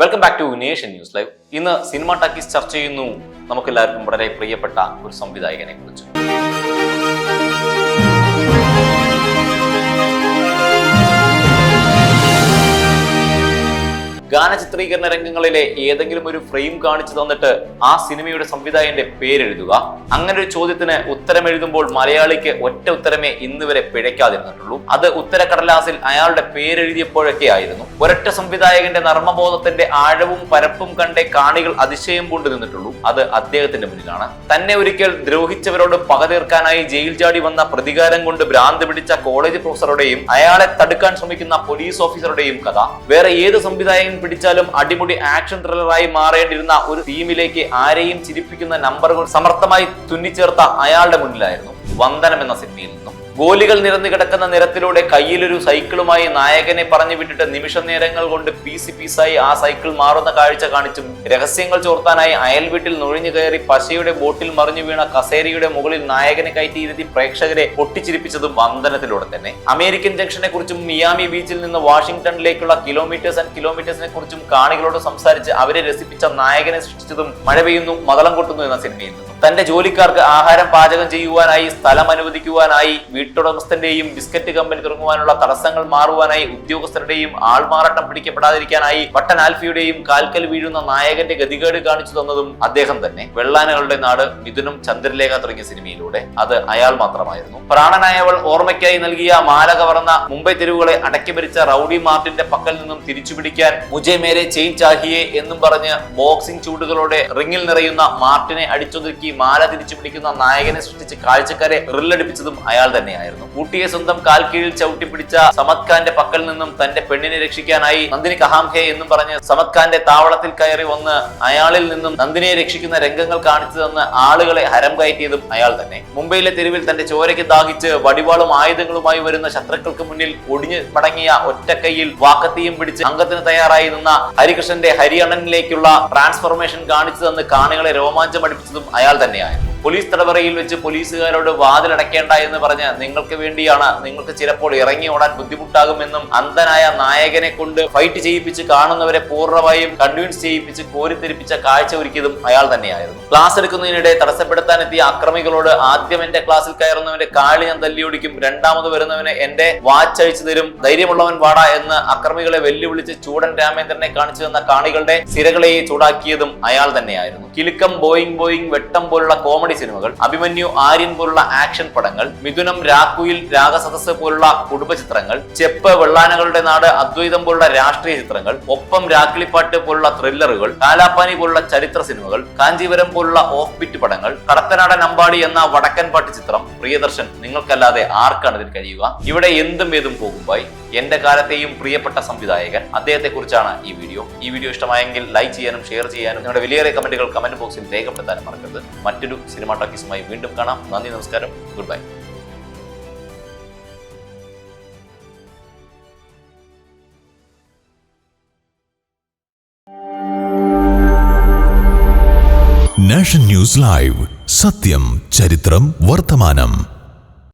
Welcome back to Nation News Live ഇന്ന് cinema talkies ചർച്ച ചെയ്യുന്നു. നമുക്കെല്ലാവർക്കും വളരെ പ്രിയപ്പെട്ട ഒരു സംവിധായകനെ കുറിച്ച്. ഗാന ചിത്രീകരണ രംഗങ്ങളിലെ ഏതെങ്കിലും ഒരു ഫ്രെയിം കാണിച്ചു തന്നിട്ട് ആ സിനിമയുടെ സംവിധായകന്റെ പേരെഴുതുക. അങ്ങനെ ഒരു ചോദ്യത്തിന് ഉത്തരം എഴുതുമ്പോൾ മലയാളിക്ക് ഒറ്റ ഉത്തരമേ ഇന്ന് വരെ പിഴയ്ക്കാതിരുന്നിട്ടുള്ളൂ. അത് ഉത്തരക്കടലാസിൽ അയാളുടെ പേരെഴുതിയപ്പോഴൊക്കെ ആയിരുന്നു. ഒരൊറ്റ സംവിധായകന്റെ നർമ്മബോധത്തിന്റെ ആഴവും പരപ്പും കണ്ടേ കാണികൾ അതിശയം കൊണ്ട് നിന്നിട്ടുള്ളൂ. അത് അദ്ദേഹത്തിന്റെ മുന്നിലാണ്. തന്നെ ഒരിക്കൽ ദ്രോഹിച്ചവരോട് പക തീർക്കാനായി ജയിൽ ചാടി വന്ന പ്രതികാരം കൊണ്ട് ഭ്രാന്ത് പിടിച്ച കോളേജ് പ്രൊഫസറുടെയും അയാളെ തടുക്കാൻ ശ്രമിക്കുന്ന പോലീസ് ഓഫീസറുടെയും കഥ. വേറെ ഏത് സംവിധായകൻ പിടിച്ചാലും അടിമുടി ആക്ഷൻ ത്രില്ലറായി മാറേണ്ടിരുന്ന ഒരു ടീമിലേക്ക് ആരെയും ചിരിപ്പിക്കുന്ന നമ്പറുകൾ സമർത്ഥമായി തുന്നിച്ചേർത്ത അയാളുടെ മുന്നിലായിരുന്നു വന്ദനം എന്ന സിനിമയിൽ നിന്നും. ഗോലികൾ നിരന്നു കിടക്കുന്ന നിരത്തിലൂടെ കയ്യിലൊരു സൈക്കിളുമായി നായകനെ പറഞ്ഞു വിട്ടിട്ട് നിമിഷ നേരങ്ങൾ കൊണ്ട് പീസ് പീസായി ആ സൈക്കിൾ മാറുന്ന കാഴ്ച കാണിച്ചും രഹസ്യങ്ങൾ ചോർത്താനായി അയൽ വീട്ടിൽ നുഴഞ്ഞു കയറി പശയുടെ ബോട്ടിൽ മറിഞ്ഞു വീണ കസേരയുടെ മുകളിൽ നായകനെ കയറ്റിയിരുത്തി പ്രേക്ഷകരെ പൊട്ടിച്ചിരിപ്പിച്ചതും വന്ദനത്തിലൂടെ തന്നെ. അമേരിക്കൻ ജംഗ്ഷനെ കുറിച്ചും മിയാമി ബീച്ചിൽ നിന്ന് വാഷിംഗ്ടണിലേക്കുള്ള കിലോമീറ്റേഴ്സ് ആൻഡ് കിലോമീറ്റേഴ്സിനെ കുറിച്ചും കാണികളോട് സംസാരിച്ച് അവരെ രസിപ്പിച്ച നായകനെ സൃഷ്ടിച്ചതും മഴ പെയ്യുന്നു മതളം കൊട്ടുന്നു എന്ന സിനിമയിൽ തന്റെ ജോലിക്കാർക്ക് ആഹാരം പാചകം ചെയ്യുവാനായി സ്ഥലം അനുവദിക്കുവാനായി വീട്ടുടമസ്ഥന്റെയും ബിസ്ക്കറ്റ് കമ്പനി തുടങ്ങുവാനുള്ള തടസ്സങ്ങൾ മാറുവാനായി ഉദ്യോഗസ്ഥരുടെയും ആൾമാറാട്ടം പിടിക്കപ്പെടാതിരിക്കാനായി വട്ടൻ ആൽഫിയുടെയും കാൽക്കൽ വീഴുന്ന നായകന്റെ ഗതികേട് കാണിച്ചു തന്നതും അദ്ദേഹം തന്നെ. വെള്ളാനകളുടെ നാട് മിഥുനം ചന്ദ്രലേഖ തുടങ്ങിയ സിനിമയിലൂടെ. അത് അയാൾ മാത്രമായിരുന്നു. പ്രാണനായവൾ ഓർമ്മയ്ക്കായി നൽകിയ മാല കവർന്ന മുംബൈ തെരുവുകളെ അടക്കി ഭരിച്ച റൌഡി മാർട്ടിന്റെ പക്കൽ നിന്നും തിരിച്ചു പിടിക്കാൻ മുജെ മേരെ ചെയിൻ ചാഹിയെ എന്നും പറഞ്ഞ് ബോക്സിംഗ് ചൂടുകളോടെ റിങ്ങിൽ നിറയുന്ന മാർട്ടിനെ അടിച്ചൊതുക്കി മാല തിരിച്ചു പിടിക്കുന്ന നായകനെ സൃഷ്ടിച്ച് കാഴ്ചക്കാരെ റില്ലടിപ്പിച്ചതും അയാൾ തന്നെയായിരുന്നു ഊട്ടിയെ സ്വന്തം കാൽ കീഴിൽ ചവിട്ടി പിടിച്ച സമത് ഖാന്റെ പക്കൽ നിന്നും തന്റെ പെണ്ണിനെ രക്ഷിക്കാനായി നന്ദിനി കഹാംഹേ എന്നും പറഞ്ഞ് സമത്ഖാന്റെ താവളത്തിൽ കയറി വന്ന് അയാളിൽ നിന്നും നന്ദിനിയെ രക്ഷിക്കുന്ന രംഗങ്ങൾ കാണിച്ചു തന്ന് ആളുകളെ ഹരം കയറ്റിയതും അയാൾ തന്നെ. മുംബൈയിലെ തെരുവിൽ തന്റെ ചോരയ്ക്ക് ദാഹിച്ച് വടിവാളും ആയുധങ്ങളുമായി വരുന്ന ശത്രുക്കൾക്ക് മുന്നിൽ ഒടിഞ്ഞു മടങ്ങിയ ഒറ്റക്കൈയിൽ വാക്കത്തിയും പിടിച്ച് അംഗത്തിന് തയ്യാറായി നിന്ന ഹരികൃഷ്ണന്റെ ഹരിയണ്ണനിലേക്കുള്ള ട്രാൻസ്ഫോർമേഷൻ കാണിച്ചു തന്ന് കാണികളെ രോമാഞ്ചം അടിപ്പിച്ചതും അയാൾ തന്നെയായിരുന്നു. പോലീസ് തടവറയിൽ വെച്ച് പോലീസുകാരോട് വാതിലടയ്ക്കേണ്ട എന്ന് പറഞ്ഞ് നിങ്ങൾക്ക് വേണ്ടിയാണ് നിങ്ങൾക്ക് ചിലപ്പോൾ ഇറങ്ങി ഓടാൻ ബുദ്ധിമുട്ടാകുമെന്നും അന്ധനായ നായകനെ കൊണ്ട് ഫൈറ്റ് ചെയ്യിപ്പിച്ച് കാണുന്നവരെ പൂർണമായും കൺവിൻസ് ചെയ്യിപ്പിച്ച് കോരിത്തെരിപ്പിച്ച കാഴ്ച ഒരുക്കിയതും അയാൾ തന്നെയായിരുന്നു. ക്ലാസ് എടുക്കുന്നതിനിടെ തടസ്സപ്പെടുത്താൻ എത്തിയ അക്രമികളോട് ആദ്യം എന്റെ ക്ലാസ്സിൽ കയറുന്നവന്റെ കാളി ഞാൻ തല്ലിയൊടിക്കും രണ്ടാമത് വരുന്നവന് എന്റെ വാച്ച് അഴിച്ചു തരും ധൈര്യമുള്ളവൻ വാടാ എന്ന് അക്രമികളെ വെല്ലുവിളിച്ച് ചൂടൻ രാമേന്ദ്രനെ കാണിച്ചു തന്ന കാണികളുടെ സിരകളെ ചൂടാക്കിയതും അയാൾ തന്നെയായിരുന്നു. കിലുക്കം ബോയിങ് ബോയിങ് വെട്ടം പോലുള്ള കോമഡി സിനിമകൾ അഭിമന്യു ആര്യൻ പോലുള്ള ആക്ഷൻ പടങ്ങൾ മിഥുനം രാക്കുയിൽ രാഗസദസ് പോലുള്ള കുടുംബ ചിത്രങ്ങൾ ചെപ്പ് വെള്ളാനകളുടെ നാട് അദ്വൈതം പോലുള്ള രാഷ്ട്രീയ ചിത്രങ്ങൾ ഒപ്പം രാക്കിളിപ്പാട്ട് പോലുള്ള ത്രില്ലറുകൾ കാലാപ്പാനി പോലുള്ള ചരിത്ര സിനിമകൾ കാഞ്ചീപുരം പോലുള്ള ഓഫ് ബിറ്റ് പടങ്ങൾ കടത്തനാടൻ അമ്പാടി എന്ന വടക്കൻ പാട്ട് ചിത്രം പ്രിയദർശൻ നിങ്ങൾക്കല്ലാതെ ആർക്കാണ് ഇതിൽ കഴിയുക? ഇവിടെ എന്തും ഏതും പോകുമ്പായി എന്റെ കാലത്തെയും പ്രിയപ്പെട്ട സംവിധായകൻ. അദ്ദേഹത്തെ കുറിച്ചാണ് ഈ വീഡിയോ. ഈ വീഡിയോ ഇഷ്ടമായെങ്കിൽ ലൈക്ക് ചെയ്യാനും ഷെയർ ചെയ്യാനും നിങ്ങളുടെ വിലയേറിയ കമന്റുകൾ കമന്റ് ബോക്സിൽ രേഖപ്പെടുത്താനും മറക്കരുത്. മറ്റൊരു സിനിമാ ടോക്കീസുമായി വീണ്ടും കാണാം. നന്ദി നമസ്കാരം. Good bye. Nation News Live. സത്യം ചരിത്രം വർത്തമാനം.